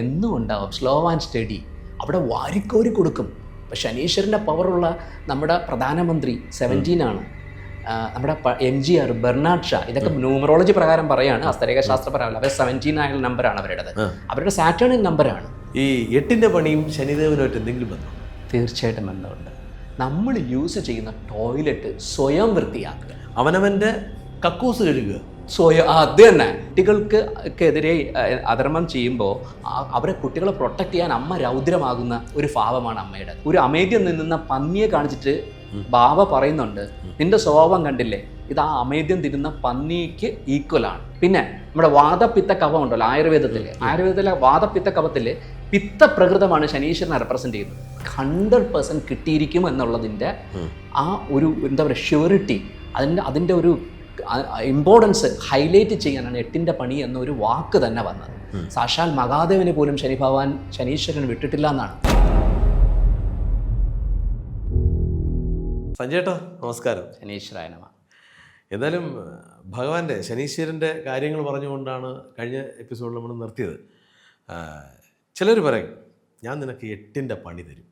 എന്നും ഉണ്ടാവും slow and study അവിടെ വാരിക്കോരി കൊടുക്കും. ഇപ്പം ശനീശ്വരന്റെ പവറുള്ള നമ്മുടെ പ്രധാനമന്ത്രി സെവന്റീൻ ആണ്. നമ്മുടെ M G R Bernard Shaw ഇതൊക്കെ ന്യൂമറോളജി പ്രകാരം പറയാണ്. ഹസ്തരേഖ ശാസ്ത്ര പ്രകാരം അവർ സെവന്റീൻ ആയ നമ്പറാണ് അവരുടേത്. അവരുടെ സാറ്റേണിൻ നമ്പറാണ് ഈ എട്ടിന്റെ പണിയും ശനിദേവനുമായിട്ട് എന്തെങ്കിലും ബന്ധം? തീർച്ചയായിട്ടും ബന്ധമുണ്ട്. നമ്മൾ യൂസ് ചെയ്യുന്ന ടോയ്ലറ്റ് സ്വയം വൃത്തിയാക്കുക. അവനവന്റെ കക്കൂസ് കഴുകുക. സ്വയം അത് തന്നെ. കുട്ടികൾക്ക് എതിരെ അധർമ്മം ചെയ്യുമ്പോൾ അവരെ കുട്ടികളെ പ്രൊട്ടക്ട് ചെയ്യാൻ അമ്മ രൗദ്രമാകുന്ന ഒരു ഭാവമാണ് അമ്മയുടെ. ഒരു അമേദ്യം നിന്നുന്ന പന്നിയെ കാണിച്ചിട്ട് ബാബ പറയുന്നുണ്ട് നിന്റെ സ്വഭാവം കണ്ടില്ലേ? ഇത് ആ അമേദ്യം തിരുന്ന പന്നിക്ക് ഈക്വൽ ആണ്. പിന്നെ നമ്മുടെ വാദപിത്ത കവം ഉണ്ടല്ലോ ആയുർവേദത്തിൽ ആയുർവേദത്തിലെ. വാദപിത്ത കവത്തിൽ പിത്ത പ്രകൃതമാണ് ശനീശ്വരനെ റെപ്രസെന്റ് ചെയ്യുന്നത്. ഹൺഡ്രഡ് പെർസെന്റ് കിട്ടിയിരിക്കും എന്നുള്ളതിന്റെ ആ ഒരു എന്താ പറയുക ഷ്യൂരിറ്റി അതിന്റെ അതിന്റെ ഒരു ഇമ്പോർട്ടൻസ് ഹൈലൈറ്റ് ചെയ്യാനാണ് എട്ടിന്റെ പണി എന്നൊരു വാക്ക് തന്നെ വന്നത്. സാക്ഷാൽ മഹാദേവന് പോലും ശനി ഭഗവാൻ ശനീശ്വരൻ വിട്ടിട്ടില്ല എന്നാണ്. സഞ്ജേട്ടാ നമസ്കാരം. ശനീശ്വരായ നമ. എന്തായാലും ഭഗവാന്റെ ശനീശ്വരന്റെ കാര്യങ്ങൾ പറഞ്ഞുകൊണ്ടാണ് കഴിഞ്ഞ എപ്പിസോഡിൽ നമ്മൾ നിർത്തിയത്. ചിലർ പറയും ഞാൻ നിനക്ക് എട്ടിന്റെ പണി തരും.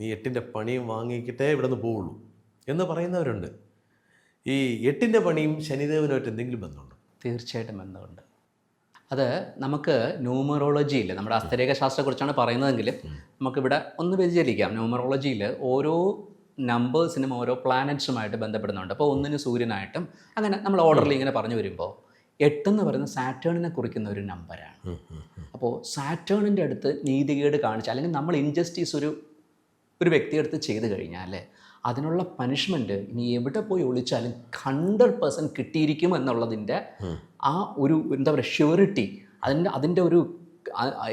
നീ എട്ടിന്റെ പണിയും വാങ്ങിക്കിട്ടേ ഇവിടെ നിന്ന് പോവുള്ളൂ. എന്ന് പറയുന്നവരുണ്ട്. ഈ എട്ടിന്റെ പണിയും ശനിദേവനുമായിട്ട് എന്തെങ്കിലും ബന്ധമുണ്ടോ? തീർച്ചയായിട്ടും ബന്ധമുണ്ട്. അത് നമുക്ക് ന്യൂമറോളജിയിൽ നമ്മുടെ അസ്തരേഖ ശാസ്ത്രത്തെക്കുറിച്ചാണ് പറയുന്നതെങ്കിലും നമുക്കിവിടെ ഒന്ന് വ്യതിചലിക്കാം. ന്യൂമറോളജിയിൽ ഓരോ നമ്പേഴ്സിനും ഓരോ പ്ലാനറ്റ്സുമായിട്ട് ബന്ധപ്പെടുന്നുണ്ട്. അപ്പോൾ ഒന്നിന് സൂര്യനായിട്ടും അങ്ങനെ നമ്മൾ ഓർഡറിൽ ഇങ്ങനെ പറഞ്ഞു വരുമ്പോൾ എട്ടെന്ന് പറയുന്ന സാറ്റേണിനെ കുറിക്കുന്ന ഒരു നമ്പറാണ് അപ്പോൾ സാറ്റേണിന്റെ അടുത്ത് നീതികേട് കാണിച്ച അല്ലെങ്കിൽ നമ്മൾ ഇൻജസ്റ്റിസ് ഒരു ഒരു വ്യക്തിയെടുത്ത് ചെയ്തു കഴിഞ്ഞാൽ അതിനുള്ള പനിഷ്മെന്റ് ഇനി എവിടെ പോയി ഒളിച്ചാലും ഹൺഡ്രഡ് പെർസെന്റ് കിട്ടിയിരിക്കും എന്നുള്ളതിന്റെ ആ ഒരു എന്താ പറയുക ഷ്യൂരിറ്റി അതിന്റെ അതിന്റെ ഒരു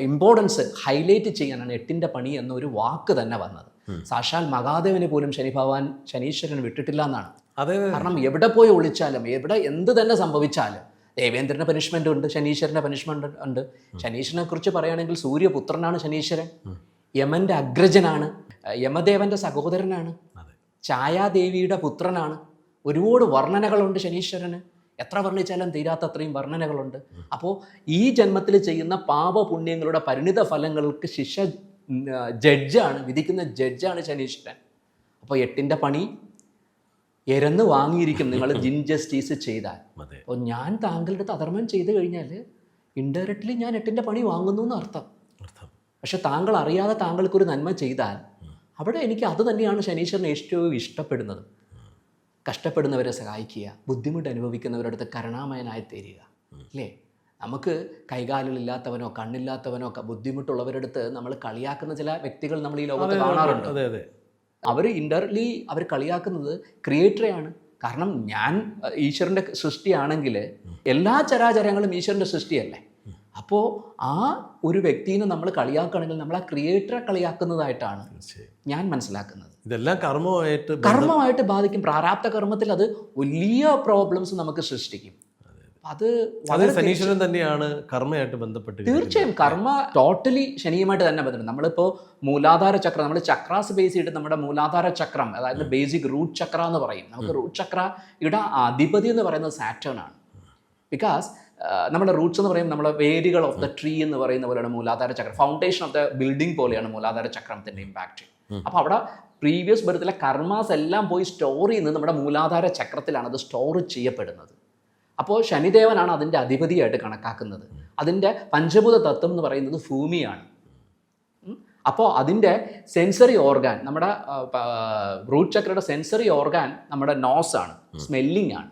ഇമ്പോർട്ടൻസ് ഹൈലൈറ്റ് ചെയ്യാനാണ് എട്ടിന്റെ പണി എന്നൊരു വാക്ക് തന്നെ വന്നത്. സാക്ഷാൽ മഹാദേവന് പോലും ശനി ഭഗവാൻ ശനീശ്വരൻ വിട്ടിട്ടില്ല എന്നാണ്. അതെ കാരണം എവിടെ പോയി ഒളിച്ചാലും എവിടെ എന്ത് തന്നെ സംഭവിച്ചാലും ദേവേന്ദ്രന്റെ പനിഷ്മെന്റ് ഉണ്ട് ശനീശ്വരന്റെ പനിഷ്മെന്റ് ഉണ്ട്. ശനീശ്വരനെ കുറിച്ച് പറയുകയാണെങ്കിൽ സൂര്യപുത്രനാണ് ശനീശ്വരൻ. യമന്റെ അഗ്രജനാണ്. യമദേവന്റെ സഹോദരനാണ്. ഛായാദേവിയുടെ പുത്രനാണ്. ഒരുപാട് വർണനകളുണ്ട് ശനീശ്വരന്. എത്ര വർണിച്ചാലും തീരാത്ത അത്രയും വർണനകളുണ്ട്. അപ്പോൾ ഈ ജന്മത്തിൽ ചെയ്യുന്ന പാപപുണ്യങ്ങളുടെ പരിണിത ഫലങ്ങൾക്ക് ശിക്ഷ ആ, ജഡ്ജാണ് വിധിക്കുന്ന ജഡ്ജാണ് ശനീശ്വരൻ. അപ്പോൾ എട്ടിന്റെ പണി എരന്ന് വാങ്ങിയിരിക്കും നിങ്ങൾ ജിൻ ജസ്റ്റിസ് ചെയ്താൽ. അപ്പോൾ ഞാൻ താങ്കളുടെ അടുത്ത് അധർമ്മം ചെയ്തു കഴിഞ്ഞാൽ ഇൻഡയറക്റ്റ്ലി ഞാൻ എട്ടിന്റെ പണി വാങ്ങുന്നു എന്ന് അർത്ഥം. പക്ഷെ താങ്കൾ അറിയാതെ താങ്കൾക്കൊരു നന്മ ചെയ്താൽ അവിടെ എനിക്ക് അത് തന്നെയാണ് ശനീശ്വരന് ഏറ്റവും ഇഷ്ടപ്പെടുന്നത്. കഷ്ടപ്പെടുന്നവരെ സഹായിക്കുക ബുദ്ധിമുട്ട് അനുഭവിക്കുന്നവരുടെ അടുത്ത് കരുണാമയനായി തീരുക അല്ലേ? നമുക്ക് കൈകാലുകളില്ലാത്തവനോ കണ്ണില്ലാത്തവനോ ഒക്കെ ബുദ്ധിമുട്ടുള്ളവരുടെ നമ്മൾ കളിയാക്കുന്ന ചില വ്യക്തികൾ നമ്മൾ ഈ ലോകത്ത് കാണാറുണ്ട്. അവർ ഇന്റർലി അവർ കളിയാക്കുന്നത് ക്രിയേറ്ററെയാണ് കാരണം ഞാൻ ഈശ്വരന്റെ സൃഷ്ടിയാണെങ്കിൽ എല്ലാ ചരാചരങ്ങളും ഈശ്വരന്റെ സൃഷ്ടിയല്ലേ? അപ്പോൾ ആ ഒരു വ്യക്തിനെ നമ്മൾ കളിയാക്കുകയാണെങ്കിൽ നമ്മൾ ആ ക്രിയേറ്ററെ കളിയാക്കുന്നതായിട്ടാണ് ഞാൻ മനസ്സിലാക്കുന്നത്. ഇതെല്ലാം കർമ്മമായിട്ട് കർമ്മമായിട്ട് ബാധിക്കും. പ്രാരാപ്ത കർമ്മത്തിൽ അത് വലിയ പ്രോബ്ലംസ് നമുക്ക് സൃഷ്ടിക്കും. അത് ശനീശ്വരൻ തന്നെയാണ് കർമ്മയായിട്ട് ബന്ധപ്പെട്ട് തീർച്ചയായും. കർമ്മ ടോട്ടലി ശനിയുമായിട്ട് തന്നെ ബന്ധപ്പെട്ട് നമ്മളിപ്പോൾ മൂലാധാര ചക്രം നമ്മൾ ചക്രാസ് ബേസ് ചെയ്തിട്ട് നമ്മുടെ മൂലാധാര ചക്രം അതായത് ബേസിക് റൂട്ട് ചക്ര എന്ന് പറയും. നമുക്ക് റൂട്ട് ചക്ര ഇവിടെ അധിപതി എന്ന് പറയുന്നത് സാറ്റേൺ ആണ്. ബിക്കോസ് നമ്മുടെ റൂട്ട്സ് എന്ന് പറയുമ്പോൾ നമ്മുടെ വേരുകൾ ഓഫ് ദ ട്രീ എന്ന് പറയുന്ന പോലെയാണ് മൂലാധാര ചക്രം. ഫൗണ്ടേഷൻ ഓഫ് ദ ബിൽഡിംഗ് പോലെയാണ് മൂലാധാര ചക്രത്തിന്റെ ഇമ്പാക്റ്റ് അപ്പോൾ അവിടെ പ്രീവിയസ് ബർത്തിലെ കർമാസ് എല്ലാം പോയി സ്റ്റോർ ചെയ്യുന്നത് നമ്മുടെ മൂലാധാര ചക്രത്തിലാണ്. അത് സ്റ്റോർ ചെയ്യപ്പെടുന്നത്. അപ്പോൾ ശനിദേവനാണ് അതിന്റെ അധിപതിയായിട്ട് കണക്കാക്കുന്നത്. അതിന്റെ പഞ്ചഭൂത തത്വം എന്ന് പറയുന്നത് ഭൂമിയാണ്. അപ്പോൾ അതിന്റെ സെൻസറി ഓർഗാൻ നമ്മുടെ റൂട്ട് ചക്രയുടെ സെൻസറി ഓർഗാൻ നമ്മുടെ നോസാണ് സ്മെല്ലിംഗ് ആണ്.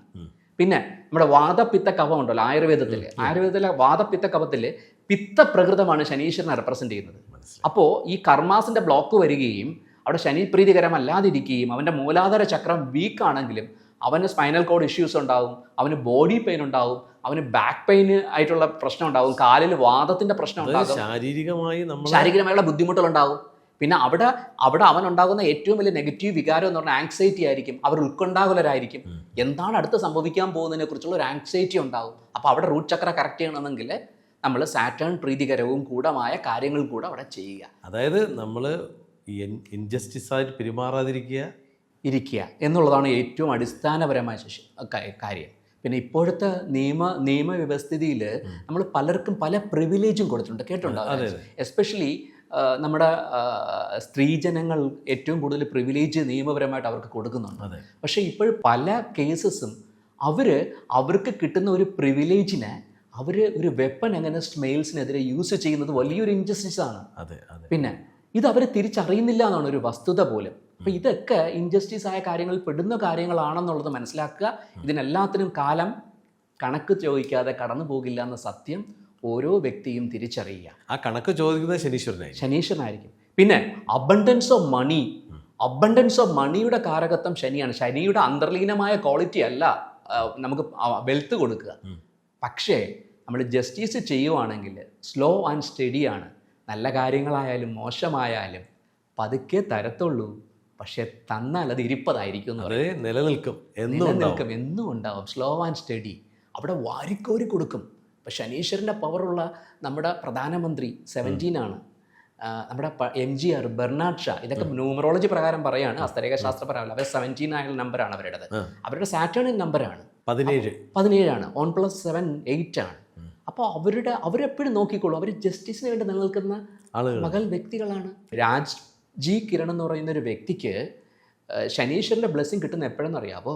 പിന്നെ നമ്മുടെ വാദപിത്ത കവം ഉണ്ടല്ലോ ആയുർവേദത്തിൽ ആയുർവേദത്തിലെ വാദപിത്ത കവത്തിൽ പിത്തപ്രകൃതമാണ് ശനീശ്വരനെ റെപ്രസെന്റ് ചെയ്യുന്നത്. അപ്പോൾ ഈ കർമാസിന്റെ ബ്ലോക്ക് വരികയും അവിടെ ശനി പ്രീതികരമല്ലാതിരിക്കുകയും അവന്റെ മൂലാധാര ചക്രം വീക്ക് ആണെങ്കിലും അവന് സ്പൈനൽ കോഡ് ഇഷ്യൂസ് ഉണ്ടാവും അവന് ബോഡി പെയിൻ ഉണ്ടാവും അവന് ബാക്ക് പെയിൻ ആയിട്ടുള്ള പ്രശ്നം ഉണ്ടാവും കാലിൽ വാദത്തിന്റെ പ്രശ്നം ഉണ്ടാകും. ശാരീരികമായി ശാരീരികമായുള്ള ബുദ്ധിമുട്ടുകൾ ബുദ്ധിമുട്ടുകളുണ്ടാകും പിന്നെ അവിടെ അവിടെ അവൻ ഉണ്ടാകുന്ന ഏറ്റവും വലിയ നെഗറ്റീവ് വികാരം എന്ന് പറഞ്ഞാൽ ആങ്സൈറ്റി ആയിരിക്കും. അവർ ഉൾക്കൊണ്ടാകുലരായിരിക്കും എന്താണ് അടുത്ത് സംഭവിക്കാൻ പോകുന്നതിനെ കുറിച്ചുള്ള ഒരു ആങ്സൈറ്റി ഉണ്ടാകും അപ്പോൾ അവിടെ റൂട്ട് ചക്ര കറക്റ്റ് ചെയ്യണമെങ്കിൽ നമ്മൾ സാറ്റേൺ പ്രീതികരവും കൂടമായ കാര്യങ്ങൾ കൂടെ അവിടെ ചെയ്യുക. അതായത് നമ്മൾ ഇൻജസ്റ്റിസ് ആയിട്ട് പെരുമാറാതിരിക്കുക. ഇരിക്കുക എന്നുള്ളതാണ് ഏറ്റവും അടിസ്ഥാനപരമായ ശിക്ഷ- കാര്യം. പിന്നെ ഇപ്പോഴത്തെ നിയമ നിയമവ്യവസ്ഥിതിയിൽ നമ്മൾ പലർക്കും പല പ്രിവിലേജും കൊടുത്തിട്ടുണ്ട്. കേട്ടിട്ടുണ്ടോ? എസ്പെഷ്യലി നമ്മുടെ സ്ത്രീജനങ്ങൾ ഏറ്റവും കൂടുതൽ പ്രിവിലേജ് നിയമപരമായിട്ട് അവർക്ക് കൊടുക്കുന്നുണ്ട്. പക്ഷേ ഇപ്പോൾ പല കേസസും അവർ അവർക്ക് കിട്ടുന്ന ഒരു പ്രിവിലേജിനെ അവർ ഒരു വെപ്പൺ അഗനസ്റ്റ് മെയിൽസിനെതിരെ യൂസ് ചെയ്യുന്നത് വലിയൊരു ഇൻജസ്റ്റിസ് ആണ്. പിന്നെ ഇത് അവർ തിരിച്ചറിയുന്നില്ല എന്നാണ് ഒരു വസ്തുത പോലും. അപ്പം ഇതൊക്കെ ഇൻജസ്റ്റിസ് ആയ കാര്യങ്ങൾ പെടുന്ന കാര്യങ്ങളാണെന്നുള്ളത് മനസ്സിലാക്കുക. ഇതിനെല്ലാത്തിനും കാലം കണക്ക് ചോദിക്കാതെ കടന്നു പോകില്ല എന്ന സത്യം ഓരോ വ്യക്തിയും തിരിച്ചറിയുക. ആ കണക്ക് ചോദിക്കുന്നത് ശനീശ്വരനായി ശനീശ്വരനായിരിക്കും. പിന്നെ abundance of money abundance of മണിയുടെ കാരകത്വം ശനിയാണ്. ശനിയുടെ അന്തർലീനമായ ക്വാളിറ്റി അല്ല നമുക്ക് വെൽത്ത് കൊടുക്കുക. പക്ഷേ നമ്മൾ ജസ്റ്റിസ് ചെയ്യുവാണെങ്കിൽ സ്ലോ ആൻഡ് സ്റ്റഡി ആണ്. നല്ല കാര്യങ്ങളായാലും മോശമായാലും പതുക്കെ തരത്തുള്ളൂ. പക്ഷെ തന്നാൽ അത് ഇരിപ്പതായിരിക്കും നിലനിൽക്കും. എന്നും ഉണ്ടാവും. നിലനിൽക്കും എന്നും ഉണ്ടാവും. സ്ലോ ആൻഡ് സ്റ്റഡി അവിടെ വാരിക്കോരി കൊടുക്കും. ഇപ്പം ശനീശ്വരന്റെ പവറുള്ള നമ്മുടെ പ്രധാനമന്ത്രി സെവന്റീൻ ആണ് നമ്മുടെ M G R Bernard Shaw ഇതൊക്കെ ന്യൂമറോളജി പ്രകാരം പറയാണ് ഹസ്തരേഖാശാസ്ത്ര പ്രകാരം. അവർ സെവന്റീൻ ആയ നമ്പറാണ് അവരുടേത്. അവരുടെ സാറ്റേണിൻ നമ്പറാണ്. പതിനേഴ്. പതിനേഴാണ്. ഓൺ പ്ലസ് സെവൻ എയ്റ്റ് ആണ്. അപ്പോൾ അവരുടെ അവരെപ്പോഴും നോക്കിക്കോളൂ അവർ ജസ്റ്റിസിന് വേണ്ടി നിലനിൽക്കുന്ന മകൾ വ്യക്തികളാണ്. രാജ് ജി കിരൺ എന്ന് പറയുന്ന ഒരു വ്യക്തിക്ക് ശനീശ്വരന്റെ ബ്ലെസ്സിങ് കിട്ടുന്ന എപ്പോഴെന്ന് അറിയാവോ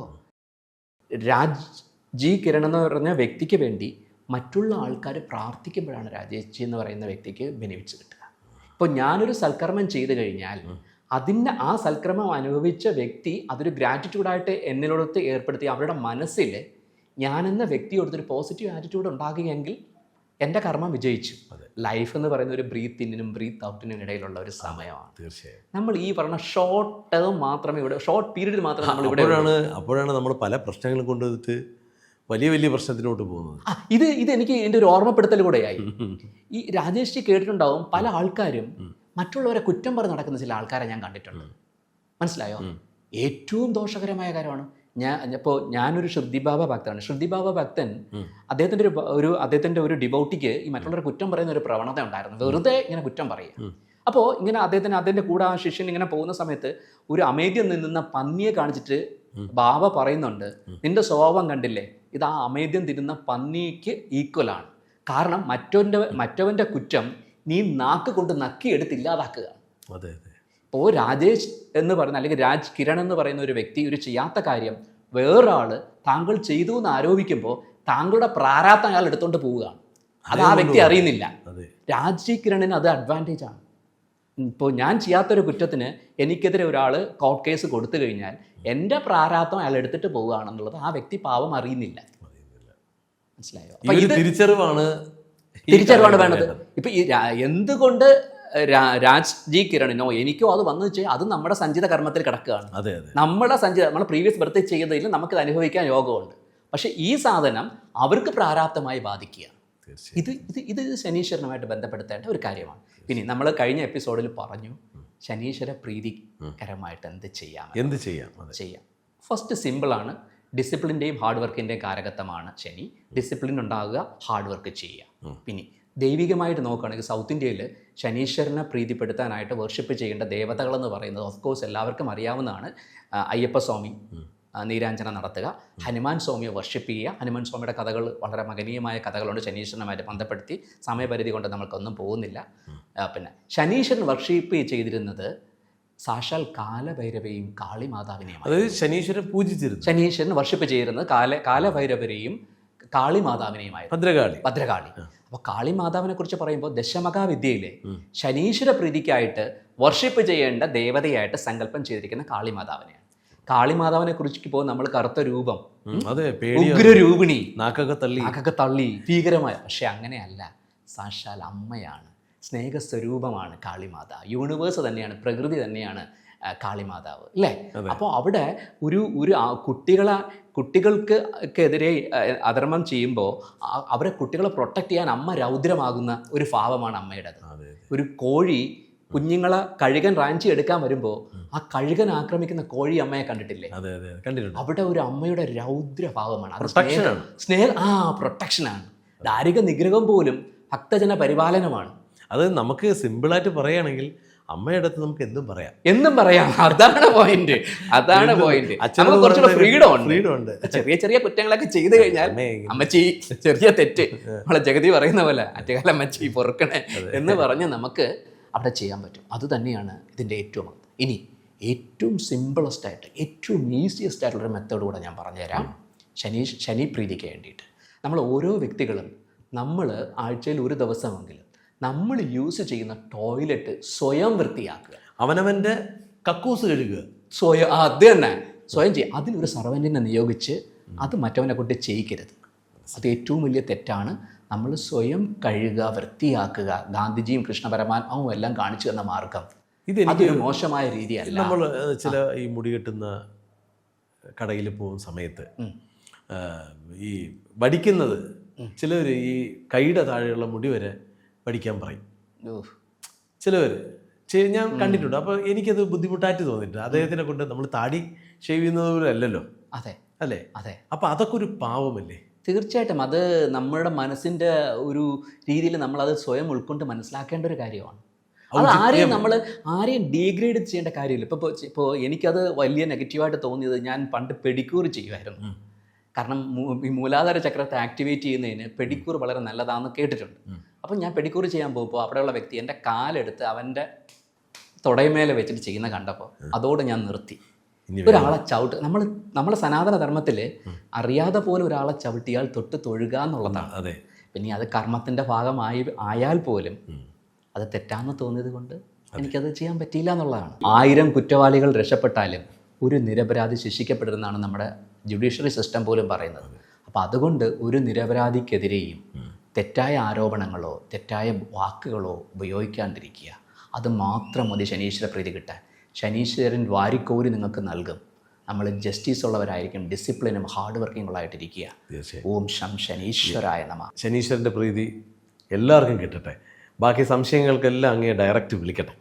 രാജ് ജി കിരൺ എന്ന് പറഞ്ഞ വ്യക്തിക്ക് വേണ്ടി മറ്റുള്ള ആൾക്കാർ പ്രാർത്ഥിക്കുമ്പോഴാണ് രാജേഷ് എന്ന് പറയുന്ന വ്യക്തിക്ക് ബെനിഫിറ്റ്സ് കിട്ടുക. ഇപ്പോൾ ഞാനൊരു സൽക്കർമ്മം ചെയ്തു കഴിഞ്ഞാൽ അതിന് ആ സൽക്രമം അനുഭവിച്ച വ്യക്തി അതൊരു ഗ്രാറ്റിറ്റ്യൂഡായിട്ട് എന്നിലോടത്ത് ഏർപ്പെടുത്തി അവരുടെ മനസ്സിൽ ഞാനെന്ന വ്യക്തിയോടത്തൊരു പോസിറ്റീവ് ആറ്റിറ്റ്യൂഡ് ഉണ്ടാകുകയെങ്കിൽ എന്റെ കർമ്മം വിജയിച്ചു. അതെ. ലൈഫ് എന്ന് പറയുന്ന ഒരു ബ്രീത്ത് ഇന്നിനും ബ്രീത്ത് ഔട്ടിനും ഇടയിലുള്ള ഒരു സമയമാണ്. തീർച്ചയായും. നമ്മൾ ഈ പറഞ്ഞ ഷോർട്ട് ടേം മാത്രമേ ഇവിടെ ഷോർട്ട് പീരീഡിൽ മാത്രമേ നമ്മൾ ഇവിടെ അപ്പോഴാണ് അപ്പോഴാണ് നമ്മൾ പല പ്രശ്നങ്ങളും കൊണ്ടുവന്നിട്ട് വലിയ വലിയ പ്രശ്നത്തിലോട്ട് പോകുന്നത്. ഇത് ഇത് എനിക്ക് എന്റെ ഒരു ഓർമ്മപ്പെടുത്തൽ കൂടെയായി. ഈ രാജേഷ് കേട്ടിട്ടുണ്ടാവും പല ആൾക്കാരും മറ്റുള്ളവരെ കുറ്റം പറഞ്ഞ് നടക്കുന്ന ചില ആൾക്കാരെ ഞാൻ കണ്ടിട്ടുണ്ട്. മനസ്സിലായോ? ഏറ്റവും ദോഷകരമായ കാര്യമാണ് ഞാൻ ഇപ്പോൾ ഞാനൊരു ശ്രുതിബാബ ഭക്തനാണ്. ശ്രുതിബാബ ഭക്തൻ. അദ്ദേഹത്തിന്റെ ഒരു അദ്ദേഹത്തിന്റെ ഒരു അദ്ദേഹത്തിന്റെ ഒരു ഡിവോട്ടിക്ക് ഈ മറ്റുള്ളവരെ കുറ്റം പറയുന്ന ഒരു പ്രവണത ഉണ്ടായിരുന്നു. വെറുതെ ഇങ്ങനെ കുറ്റം പറയുക. അപ്പോൾ ഇങ്ങനെ അദ്ദേഹത്തിന് അദ്ദേഹത്തിന്റെ കൂടെ ആ ശിഷ്യൻ ഇങ്ങനെ പോകുന്ന സമയത്ത് ഒരു അമേദ്യം നിന്നുന്ന പന്നിയെ കാണിച്ചിട്ട്. ബാബ പറയുന്നുണ്ട് നിന്റെ സ്വഭാവം കണ്ടില്ലേ? ഇത് ആ അമേദ്യം തിരുന്ന പന്നിക്ക് ഈക്വലാണ് കാരണം മറ്റവന്റെ മറ്റവന്റെ കുറ്റം നീ നാക്ക് കൊണ്ട് നക്കിയെടുത്ത് ഇല്ലാതാക്കുക. അതെ അതെ. ഇപ്പോൾ രാജേഷ് എന്ന് പറയുന്ന അല്ലെങ്കിൽ രാജ് കിരൺ എന്ന് പറയുന്ന ഒരു വ്യക്തി ഒരു ചെയ്യാത്ത കാര്യം വേറൊരാൾ താങ്കൾ ചെയ്തു എന്ന് ആരോപിക്കുമ്പോൾ താങ്കളുടെ പ്രാരാബ്ദം അയാൾ എടുത്തുകൊണ്ട് പോവുകയാണ്. അത് ആ വ്യക്തി അറിയുന്നില്ല. രാജ് കിരണിന് അത് അഡ്വാന്റേജ് ആണ്. ഇപ്പോൾ ഞാൻ ചെയ്യാത്തൊരു കുറ്റത്തിന് എനിക്കെതിരെ ഒരാൾ കോർട്ട് കേസ് കൊടുത്തു കഴിഞ്ഞാൽ എന്റെ പ്രാരാബ്ദം അയാൾ എടുത്തിട്ട് പോവുകയാണെന്നുള്ളത് ആ വ്യക്തി പാവം അറിയുന്നില്ല. മനസ്സിലായോ? തിരിച്ചറിവാണ് തിരിച്ചറിവാണ് വേണ്ടത്. ഇപ്പൊ എന്തുകൊണ്ട് രാജ് ജി കിരണിനോ എനിക്കോ അത് വന്നു വെച്ചാൽ അത് നമ്മുടെ സഞ്ചിത കർമ്മത്തിൽ കിടക്കുകയാണ്. നമ്മുടെ സഞ്ചിത നമ്മൾ പ്രീവിയസ് ബർത്ത് ചെയ്തതിൽ നമുക്കത് അനുഭവിക്കാൻ യോഗമുണ്ട്. പക്ഷെ ഈ സാധനം അവർക്ക് പ്രാരാബ്ദമായി ബാധിക്കുക ഇത് ഇത് ഇത് ശനീശ്വരനുമായിട്ട് ബന്ധപ്പെടുത്തേണ്ട ഒരു കാര്യമാണ്. പിന്നെ നമ്മൾ കഴിഞ്ഞ എപ്പിസോഡിൽ പറഞ്ഞു ശനീശ്വര പ്രീതികരമായിട്ട് എന്ത് ചെയ്യാം എന്ത് ചെയ്യാം? ചെയ്യാം. ഫസ്റ്റ് സിമ്പിളാണ് ഡിസിപ്ലിന്റെയും ഹാർഡ് വർക്കിന്റെയും കാരകത്വമാണ് ശനി. ഡിസിപ്ലിൻ ഉണ്ടാകുക ഹാർഡ് വർക്ക് ചെയ്യുക. പിന്നെ ദൈവികമായിട്ട് നോക്കുകയാണെങ്കിൽ സൗത്ത് ഇന്ത്യയിൽ ശനീശ്വരനെ പ്രീതിപ്പെടുത്താനായിട്ട് വർഷിപ്പ് ചെയ്യേണ്ട ദേവതകളെന്ന് പറയുന്നത് ഓഫ് കോഴ്സ് എല്ലാവർക്കും അറിയാവുന്നതാണ് അയ്യപ്പസ്വാമി. നീരാഞ്ജന നടത്തുക. ഹനുമാൻ സ്വാമിയെ വർഷിപ്പ് ചെയ്യുക. ഹനുമാൻ സ്വാമിയുടെ കഥകൾ വളരെ മകനീയമായ കഥകളുണ്ട്. ശനീശ്വരനുമായിട്ട് ബന്ധപ്പെടുത്തി സമയപരിധി കൊണ്ട് നമ്മൾക്കൊന്നും പോകുന്നില്ല. പിന്നെ ശനീശ്വരൻ വർഷിപ്പ് ചെയ്തിരുന്നത് സാക്ഷാൽ കാലഭൈരവയും കാളിമാതാവിനെയും അതായത് ശനീശ്വരൻ പൂജിച്ചിരുന്നു. ശനീശ്വരൻ വർഷിപ്പ് ചെയ്തിരുന്നത് കാല കാലഭൈരവരെയും കാളിമാതാവിനെയുമായി ഭദ്രകാളി. ഭദ്രകാളി. അപ്പോൾ കാളിമാതാവിനെ കുറിച്ച് പറയുമ്പോൾ ദശമകാവിദ്യയിലെ. ശനീശ്വര പ്രീതിക്കായിട്ട് വർഷിപ്പ് ചെയ്യേണ്ട ദേവതയായിട്ട് സങ്കല്പം ചെയ്തിരിക്കുന്ന കാളിമാതാവിനെയാണ്. കാളിമാതാവിനെ കുറിച്ച് ഇപ്പോൾ നമ്മൾ കറുത്ത രൂപം അതെ ഉഗ്രരൂപിണി. നാക്കൊക്കെ തള്ളി. നാക്കൊക്കെ തള്ളി. ഭീകരമായ പക്ഷെ അങ്ങനെയല്ല. സാക്ഷാൽ അമ്മയാണ് സ്നേഹസ്വരൂപമാണ് കാളിമാത യൂണിവേഴ്സ് തന്നെയാണ് പ്രകൃതി തന്നെയാണ് കാളിമാതാവ് അല്ലേ. അപ്പോൾ അവിടെ ഒരു ഒരു കുട്ടികളെ കുട്ടികൾക്ക് എതിരെ അധർമ്മം ചെയ്യുമ്പോൾ അവരെ കുട്ടികളെ പ്രൊട്ടക്റ്റ് ചെയ്യാൻ അമ്മ രൗദ്രമാകുന്ന ഒരു ഭാവമാണ് അമ്മയുടേത്. ഒരു കോഴി കുഞ്ഞുങ്ങളെ കഴുകൻ റാഞ്ചി എടുക്കാൻ വരുമ്പോൾ ആ കഴുകൻ ആക്രമിക്കുന്ന കോഴി അമ്മയെ കണ്ടിട്ടില്ലേ? അതെ അതെ കണ്ടിട്ടുണ്ട്. അവിടെ ഒരു അമ്മയുടെ രൗദ്രഭാവമാണ്. ഭാവമാണ് സ്നേഹ-. ആ പ്രൊട്ടക്ഷനാണ് ദാരിക നിഗ്രഹം പോലും ഭക്തജന പരിപാലനമാണ്. അത് നമുക്ക് സിമ്പിളായിട്ട് പറയുകയാണെങ്കിൽ അമ്മയുടെ അടുത്ത് നമുക്ക് എന്തും പറയാം. എന്നും പറയാം. അതാണ് പോയിന്റ് അതാണ് പോയിന്റ് അച്ഛനും കുറച്ചുകൂടെ ഫ്രീഡം ഉണ്ട്. ഫ്രീഡം ഉണ്ട്. ചെറിയ ചെറിയ കുറ്റങ്ങളൊക്കെ ചെയ്തു കഴിഞ്ഞാൽ അമ്മച്ചി ചെറിയ തെറ്റ്. നമ്മളെ ജഗതി പറയുന്ന പോലെ അറ്റകാലം അമ്മച്ചി പൊറുക്കണേ എന്ന് പറഞ്ഞ് നമുക്ക് അവിടെ ചെയ്യാൻ പറ്റും. അതുതന്നെയാണ് ഇതിന്റെ ഏറ്റവും. ഇനി ഏറ്റവും സിമ്പിളസ്റ്റ് ആയിട്ട് ഏറ്റവും ഈസിയസ്റ്റ് ആയിട്ടുള്ളൊരു മെത്തേഡ് കൂടെ ഞാൻ പറഞ്ഞുതരാം. ശനി ശനി പ്രീതിക്ക് വേണ്ടിയിട്ട്. നമ്മൾ ഓരോ വ്യക്തികളും നമ്മൾ ആഴ്ചയിൽ ഒരു ദിവസമെങ്കിലും നമ്മൾ യൂസ് ചെയ്യുന്ന ടോയ്ലറ്റ് സ്വയം വൃത്തിയാക്കുക. അവനവന്റെ കക്കൂസ് കഴുകുക. സ്വയം അത് തന്നെ. സ്വയം ചെയ്യുക അതിനൊരു സർവന്റിനെ നിയോഗിച്ച് അത് മറ്റവനെ കൊണ്ട് ചെയ്യിക്കരുത്. അത് ഏറ്റവും വലിയ തെറ്റാണ്. നമ്മൾ സ്വയം കഴുകുക വൃത്തിയാക്കുക. ഗാന്ധിജിയും കൃഷ്ണ പരമാത്മാവും എല്ലാം കാണിച്ചു തന്ന മാർഗം. ഇത് അതൊരു മോശമായ രീതിയല്ല. നമ്മൾ ചില ഈ മുടി കെട്ടുന്ന കടയിൽ പോകുന്ന സമയത്ത് ഈ വടിക്കുന്നത് ചിലർ ഈ കൈയുടെ താഴെയുള്ള മുടി വരെ വടിക്കാൻ പറയും. ചിലവർ ഞാൻ കണ്ടിട്ടുണ്ട്. അപ്പോൾ എനിക്കത് ബുദ്ധിമുട്ടായിട്ട് തോന്നിയിട്ടുണ്ട്. അദ്ദേഹത്തിനെ കൊണ്ട് നമ്മൾ താടി ഷേവ് ചെയ്യുന്നതുപോലെ അല്ലല്ലോ? അതെ. അല്ലേ? അതെ. അപ്പോൾ അതൊക്കെ ഒരു പാവമല്ലേ? തീർച്ചയായിട്ടും അത് നമ്മുടെ മനസ്സിന്റെ ഒരു രീതിയിൽ നമ്മളത് സ്വയം ഉൾക്കൊണ്ട് മനസ്സിലാക്കേണ്ട ഒരു കാര്യമാണ്. അത് ആരെയും നമ്മൾ ആരെയും ഡീഗ്രേഡ് ചെയ്യേണ്ട കാര്യമില്ല. ഇപ്പോൾ ഇപ്പോൾ എനിക്കത് വലിയ നെഗറ്റീവായിട്ട് തോന്നിയത് ഞാൻ പണ്ട് പെഡിക്യൂർ ചെയ്യുമായിരുന്നു. കാരണം ഈ മൂലാധാര ചക്രത്തെ ആക്ടിവേറ്റ് ചെയ്യുന്നതിന് പെഡിക്യൂർ വളരെ നല്ലതാണെന്ന് കേട്ടിട്ടുണ്ട്. അപ്പം ഞാൻ പെഡിക്യൂർ ചെയ്യാൻ പോകുമ്പോൾ അവിടെയുള്ള വ്യക്തി എന്റെ കാലെടുത്ത് അവന്റെ തുടയമേലെ വെച്ചിട്ട് ചെയ്യുന്ന കണ്ടപ്പോൾ അതോടെ ഞാൻ നിർത്തി. ഒരാളെ ചവിട്ട് നമ്മൾ നമ്മളെ സനാതന ധർമ്മത്തിൽ അറിയാതെ പോലും ഒരാളെ ചവിട്ടിയാൽ തൊട്ട് തൊഴുക എന്നുള്ളതാണ്. അതെ. പിന്നെ അത് കർമ്മത്തിന്റെ ഭാഗമായി ആയാൽ പോലും അത് തെറ്റാന്ന് തോന്നിയത് കൊണ്ട് എനിക്കത് ചെയ്യാൻ പറ്റിയില്ല എന്നുള്ളതാണ്. ആയിരം കുറ്റവാളികൾ രക്ഷപ്പെട്ടാലും ഒരു നിരപരാധി ശിക്ഷിക്കപ്പെടുന്നതാണ് നമ്മുടെ ജുഡീഷ്യറി സിസ്റ്റം പോലും പറയുന്നത്. അപ്പോൾ അതുകൊണ്ട് ഒരു നിരപരാധിക്കെതിരെയും തെറ്റായ ആരോപണങ്ങളോ തെറ്റായ വാക്കുകളോ ഉപയോഗിക്കാണ്ടിരിക്കുക. അത് മാത്രം മതി ശനീശ്വര പ്രീതി കിട്ടാൻ. ശനീശ്വരൻ വാരിക്കോരി നിങ്ങൾക്ക് നൽകും. നമ്മൾ ജസ്റ്റിസ് ഉള്ളവരായിരിക്കും ഡിസിപ്ലിനും ഹാർഡ് വർക്കിംഗ് ഉള്ളതായിട്ടിരിക്കുക ഓം ശം ശനീശ്വരായ നമ. ശനീശ്വരന്റെ പ്രീതി എല്ലാവർക്കും കിട്ടട്ടെ. ബാക്കി സംശയങ്ങൾക്കെല്ലാം അങ്ങേ ഡയറക്റ്റ് വിളിക്കട്ടെ.